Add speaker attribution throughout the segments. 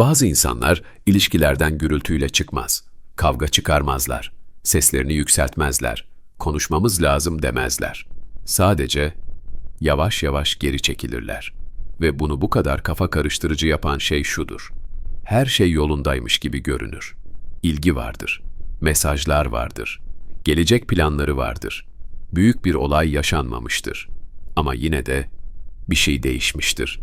Speaker 1: Bazı insanlar ilişkilerden gürültüyle çıkmaz. Kavga çıkarmazlar. Seslerini yükseltmezler. Konuşmamız lazım demezler. Sadece yavaş yavaş geri çekilirler. Ve bunu bu kadar kafa karıştırıcı yapan şey şudur. Her şey yolundaymış gibi görünür. İlgi vardır. Mesajlar vardır. Gelecek planları vardır. Büyük bir olay yaşanmamıştır. Ama yine de bir şey değişmiştir.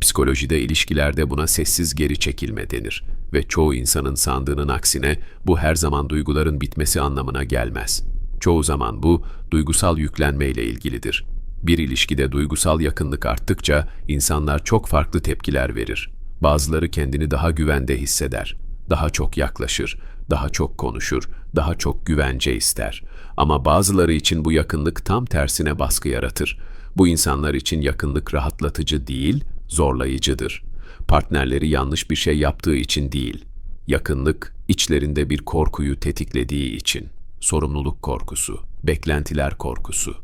Speaker 1: Psikolojide ilişkilerde buna sessiz geri çekilme denir ve çoğu insanın sandığının aksine bu her zaman duyguların bitmesi anlamına gelmez. Çoğu zaman bu duygusal yüklenmeyle ilgilidir. Bir ilişkide duygusal yakınlık arttıkça insanlar çok farklı tepkiler verir. Bazıları kendini daha güvende hisseder, daha çok yaklaşır, daha çok konuşur, daha çok güvence ister. Ama bazıları için bu yakınlık tam tersine baskı yaratır. Bu insanlar için yakınlık rahatlatıcı değil, zorlayıcıdır. Partnerleri yanlış bir şey yaptığı için değil. Yakınlık içlerinde bir korkuyu tetiklediği için. Sorumluluk korkusu, beklentiler korkusu,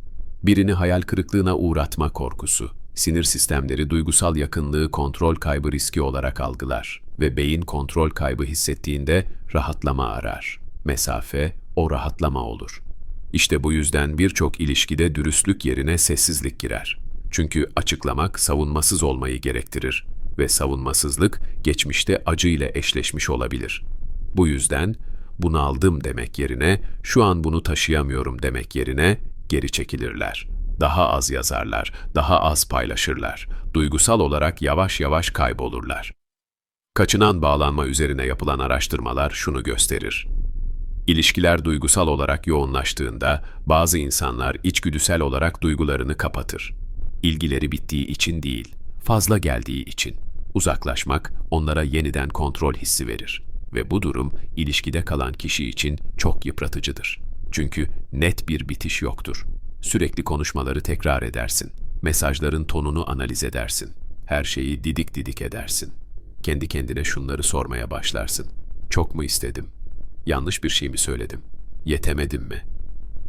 Speaker 1: birini hayal kırıklığına uğratma korkusu. Sinir sistemleri duygusal yakınlığı kontrol kaybı riski olarak algılar ve beyin kontrol kaybı hissettiğinde rahatlama arar. Mesafe o rahatlama olur. İşte bu yüzden birçok ilişkide dürüstlük yerine sessizlik girer. Çünkü açıklamak savunmasız olmayı gerektirir ve savunmasızlık geçmişte acıyla eşleşmiş olabilir. Bu yüzden bunaldım demek yerine şu an bunu taşıyamıyorum demek yerine geri çekilirler. Daha az yazarlar, daha az paylaşırlar. Duygusal olarak yavaş yavaş kaybolurlar. Kaçınan bağlanma üzerine yapılan araştırmalar şunu gösterir. İlişkiler duygusal olarak yoğunlaştığında bazı insanlar içgüdüsel olarak duygularını kapatır. İlgileri bittiği için değil, fazla geldiği için. Uzaklaşmak onlara yeniden kontrol hissi verir ve bu durum ilişkide kalan kişi için çok yıpratıcıdır. Çünkü net bir bitiş yoktur. Sürekli konuşmaları tekrar edersin. Mesajların tonunu analiz edersin. Her şeyi didik didik edersin. Kendi kendine şunları sormaya başlarsın. Çok mu istedim? Yanlış bir şey mi söyledim? Yetemedim mi?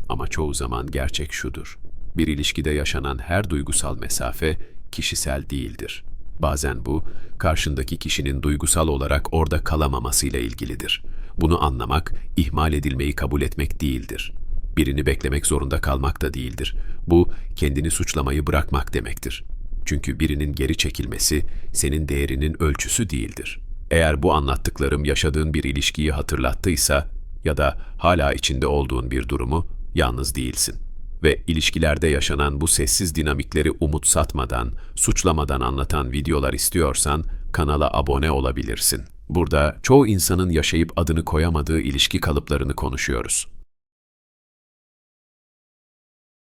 Speaker 1: Ama çoğu zaman gerçek şudur. Bir ilişkide yaşanan her duygusal mesafe kişisel değildir. Bazen bu, karşındaki kişinin duygusal olarak orada kalamamasıyla ilgilidir. Bunu anlamak, ihmal edilmeyi kabul etmek değildir. Birini beklemek zorunda kalmak da değildir. Bu, kendini suçlamayı bırakmak demektir. Çünkü birinin geri çekilmesi, senin değerinin ölçüsü değildir. Eğer bu anlattıklarım yaşadığın bir ilişkiyi hatırlattıysa ya da hala içinde olduğun bir durumu, yalnız değilsin. Ve ilişkilerde yaşanan bu sessiz dinamikleri umut satmadan, suçlamadan anlatan videolar istiyorsan kanala abone olabilirsin. Burada çoğu insanın yaşayıp adını koyamadığı ilişki kalıplarını konuşuyoruz.